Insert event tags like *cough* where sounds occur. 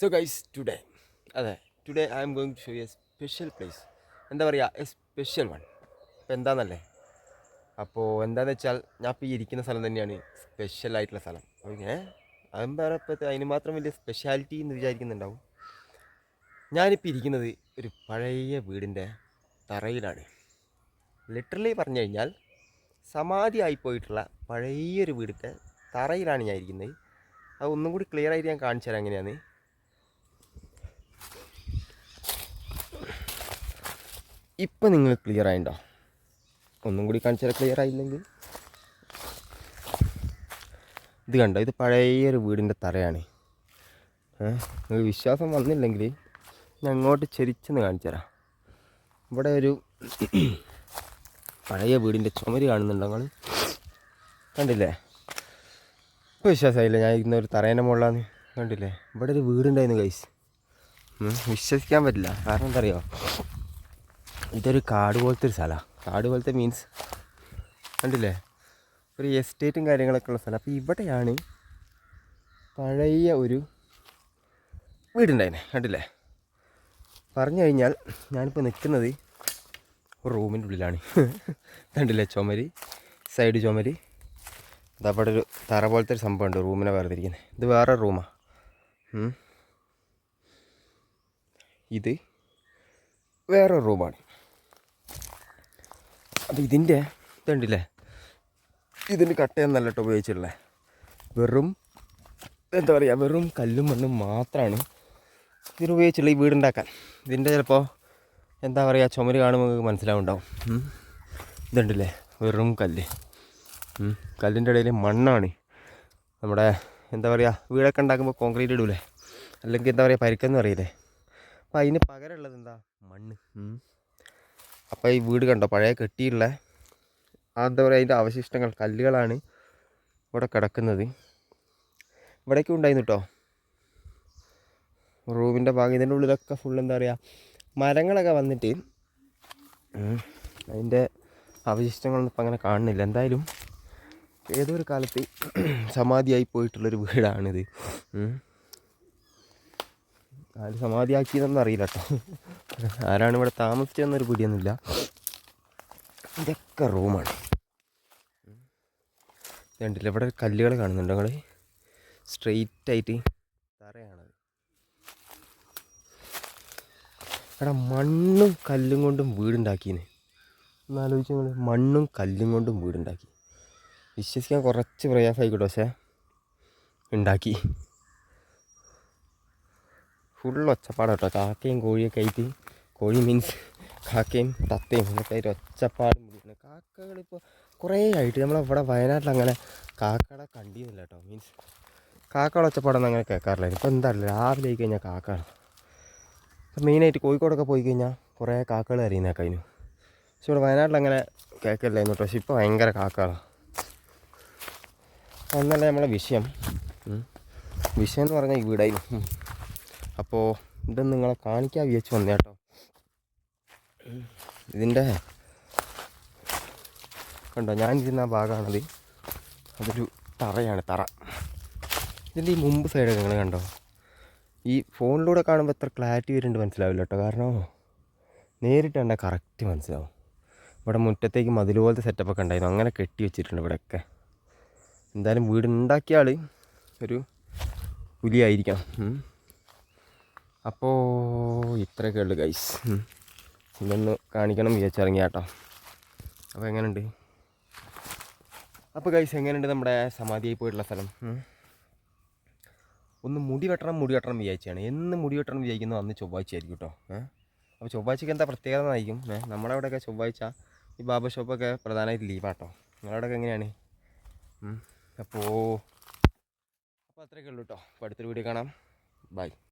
So guys today അതെ. Today I am going to show a special place എന്താ പറയുക A special one അപ്പോൾ എന്താണെന്നല്ലേ അപ്പോൾ എന്താണെന്ന് വെച്ചാൽ ഞാൻ ഇപ്പോൾ ഈ ഇരിക്കുന്ന സ്ഥലം തന്നെയാണ് സ്പെഷ്യൽ ആയിട്ടുള്ള സ്ഥലം. ഓക്കെ അതെന്താ പറയുക ഇപ്പോൾ അതിന് മാത്രം വലിയ സ്പെഷ്യാലിറ്റി എന്ന് വിചാരിക്കുന്നുണ്ടാവും. ഞാനിപ്പോൾ ഇരിക്കുന്നത് ഒരു പഴയ വീടിന്റെ തറയിലാണ്. ലിറ്ററലി പറഞ്ഞു കഴിഞ്ഞാൽ സമാധിയായി പോയിട്ടുള്ള പഴയൊരു വീടിന്റെ തറയിലാണ് ഞാൻ ഇരിക്കുന്നത്. അത് ഒന്നും കൂടി ക്ലിയർ ആയിട്ട് ഞാൻ കാണിച്ചു തരാം എങ്ങനെയാണ് ഇപ്പം നിങ്ങൾ ക്ലിയർ ആയിണ്ടോ? ഒന്നും കൂടി കാണിച്ചാൽ ക്ലിയർ ആയില്ലെങ്കിൽ. ഇത് കണ്ടോ? ഇത് പഴയൊരു വീടിന്റെ തറയാണ്. നിങ്ങൾ വിശ്വാസം വന്നില്ലെങ്കിൽ ഞാൻ അങ്ങോട്ട് ചെരിച്ചെന്ന് കാണിച്ചു തരാം. ഇവിടെ ഒരു പഴയ വീടിന്റെ ചുമര് കാണുന്നുണ്ടോ നിങ്ങൾ കണ്ടില്ലേ? ഇപ്പോൾ വിശ്വാസമായില്ല ഞാൻ ഇന്നൊരു തറേന്റെ മുകളിലാണ് കണ്ടില്ലേ? ഇവിടെ ഒരു വീടുണ്ടായിരുന്നു കൈസ് വിശ്വസിക്കാൻ പറ്റില്ല. കാരണം എന്താ അറിയോ? ഇതൊരു കാട് പോലത്തെ ഒരു സ്ഥലമാണ് കാട് പോലത്തെ മീൻസ് കണ്ടില്ലേ? ഒരു എസ്റ്റേറ്റും കാര്യങ്ങളൊക്കെ ഉള്ള സ്ഥലം. അപ്പോൾ ഇവിടെയാണ് പഴയ ഒരു വീടുണ്ടായിരുന്നേ. കണ്ടില്ലേ? പറഞ്ഞു കഴിഞ്ഞാൽ ഞാനിപ്പോൾ നിൽക്കുന്നത് ഒരു റൂമിന്റെ ഉള്ളിലാണ്. *laughs* കണ്ടില്ലേ? ചുമരി സൈഡ് ചുമരി. അതവിടെ ഒരു തറ പോലത്തെ ഒരു സംഭവമുണ്ട് റൂമിനെ വേർതിരിക്കുന്നത് ഇത് വേറെ റൂമാണ് ഇത് വേറെ റൂമാണ്. അപ്പോൾ ഇതിന്റെ ഇതുണ്ടല്ലേ? ഇതിന്റെ കട്ടയൊന്നല്ല കേട്ടോ ഉപയോഗിച്ചിട്ടുള്ളത് വെറും എന്താ പറയുക വെറും കല്ലും മണ്ണും മാത്രമാണ് ഇതിന് ഉപയോഗിച്ചുള്ള ഈ വീടുണ്ടാക്കാൻ. ഇതിന്റെ ചിലപ്പോൾ എന്താ പറയുക ചുമര് കാണുമ്പോൾ നിങ്ങൾക്ക് മനസ്സിലാവുണ്ടാവും. ഇതുണ്ടല്ലേ വെറും കല്ല്. കല്ലിന്റെ ഇടയിൽ മണ്ണാണ്. നമ്മുടെ എന്താ പറയുക വീടൊക്കെ ഉണ്ടാക്കുമ്പോൾ കോൺക്രീറ്റ് ഇടൂലേ? അല്ലെങ്കിൽ എന്താ പറയുക പരിക്കെന്ന് പറയില്ലേ? അപ്പോൾ അതിന് പകരമുള്ളത് എന്താ? മണ്ണ്. അപ്പോൾ ഈ വീട് കണ്ടോ? പഴയ കെട്ടിയുള്ള എന്താ പറയുക അതിന്റെ അവശിഷ്ടങ്ങൾ കല്ലുകളാണ് ഇവിടെ കിടക്കുന്നത്. ഇവിടേക്കും ഉണ്ടായിരുന്നു കേട്ടോ റൂമിന്റെ ഭാഗം ഇതിന്റെ ഉള്ളിലൊക്കെ ഫുൾ എന്താ പറയുക മരങ്ങളൊക്കെ വന്നിട്ട് അതിന്റെ അവശിഷ്ടങ്ങളൊന്നും ഇപ്പം അങ്ങനെ കാണുന്നില്ല. എന്തായാലും ഏതോ ഒരു കാലത്ത് സമാധിയായി പോയിട്ടുള്ളൊരു വീടാണിത്. ആര് സമാധിയാക്കിയതെന്ന് അറിയില്ല കേട്ടോ ആരാണ് ഇവിടെ താമസിച്ചതെന്നൊരു പിടിയൊന്നുമില്ല ഇതൊക്കെ റൂമാണ്. കണ്ടില്ല ഇവിടെ കല്ലുകൾ കാണുന്നുണ്ട് നിങ്ങൾ സ്ട്രെയിറ്റ് ആയിട്ട് തറയാണത്. എടാ മണ്ണും കല്ലും കൊണ്ടും വീടുണ്ടാക്കിയേ ഒന്നാലോചിച്ച് നിങ്ങൾ മണ്ണും കല്ലും കൊണ്ടും വീടുണ്ടാക്കി. വിശ്വസിക്കാൻ കുറച്ച് പ്രയാസമായിക്കോട്ടെ പക്ഷേ. ഉണ്ടാക്കി. ഫുൾ ഒച്ചപ്പാടാട്ടോ കാക്കയും കോഴിയൊക്കെ ആയിട്ട്. കോഴി മീൻസ് കാക്കയും തത്തയും ഇതൊക്കെ ആയിട്ട് ഒച്ചപ്പാടും വിളിക്കുന്നത് കാക്കകളിപ്പോൾ കുറേ ആയിട്ട് നമ്മളിവിടെ വയനാട്ടിൽ അങ്ങനെ കാക്കകളെ കണ്ടിരുന്നില്ല കേട്ടോ. മീൻസ് കാക്കകളെ ഒച്ചപ്പാടൊന്നും അങ്ങനെ കേൾക്കാറില്ല ഇപ്പോൾ എന്താണല്ലോ രാവിലെ ആയി കഴിഞ്ഞാൽ കാക്കയാണ് ഇപ്പം മെയിനായിട്ട് കോഴിക്കോടൊക്കെ പോയി കഴിഞ്ഞാൽ കുറേ കാക്കകൾ അറിയുന്നേക്കാം അതിന് പക്ഷെ ഇവിടെ വയനാട്ടിൽ അങ്ങനെ കേൾക്കില്ലായിരുന്നു കേട്ടോ. പക്ഷെ ഇപ്പോൾ ഭയങ്കര കാക്കകളാണ് എന്നല്ല നമ്മളെ വിഷയം. വിഷയം എന്ന് പറഞ്ഞാൽ ഇവിടെ. അപ്പോൾ ഇതൊന്നും നിങ്ങളെ കാണിക്കാൻ വിചാരിച്ച് വന്നേ കേട്ടോ. ഉം. ഇതിന്റെ കണ്ടോ ഞാൻ ഇരുന്ന ഭാഗമാണത്. അതൊരു തറയാണ് തറ. ഇതിന്റെ ഈ മുമ്പ് സൈഡ് നിങ്ങൾ കണ്ടോ? ഈ ഫോണിലൂടെ കാണുമ്പോൾ എത്ര ക്ലാരിറ്റി വരുന്നുണ്ട് മനസ്സിലാവില്ല കേട്ടോ. കാരണം നേരിട്ട് കണ്ടാൽ കറക്റ്റ് മനസ്സിലാവും. ഇവിടെ മുറ്റത്തേക്ക് മതിൽ പോലത്തെ സെറ്റപ്പൊക്കെ ഉണ്ടായിരുന്നു. അങ്ങനെ കെട്ടി വെച്ചിട്ടുണ്ട് ഇവിടെയൊക്കെ. എന്തായാലും വീട് ഉണ്ടാക്കിയ ആൾ ഒരു പുലിയായിരിക്കണം. ഉം. അപ്പോൾ ഇത്രയൊക്കെ ഉള്ളു ഗൈസ് ഇതൊന്ന് കാണിക്കണം വിചാരിച്ചിറങ്ങിയ കേട്ടോ അപ്പോൾ എങ്ങനെയുണ്ട് അപ്പോൾ കൈസ് എങ്ങനെയുണ്ട് നമ്മുടെ സമാധിയായി പോയിട്ടുള്ള സ്ഥലം? ഒന്ന് മുടി വെട്ടണം മുടി വെട്ടണം വിചാരിച്ചാണ്. എന്ന് മുടി വെട്ടണം വിചാരിക്കുന്നു അന്ന് ചൊവ്വാഴ്ച ആയിരിക്കും കേട്ടോ അപ്പോൾ ചൊവ്വാഴ്ചക്ക് എന്താ പ്രത്യേകത എന്നായിരിക്കും നമ്മുടെ അവിടെയൊക്കെ ചൊവ്വാഴ്ച ഈ ബാബ ഷോപ്പൊക്കെ പ്രധാനമായിട്ട് ലീവാട്ടോ നിങ്ങളവിടെയൊക്കെ എങ്ങനെയാണ്. അപ്പോൾ അപ്പോൾ അത്രയൊക്കെ ഉള്ളൂ കേട്ടോ. അപ്പോൾ അടുത്തൊരു വീഡിയോ കാണാം. ബൈ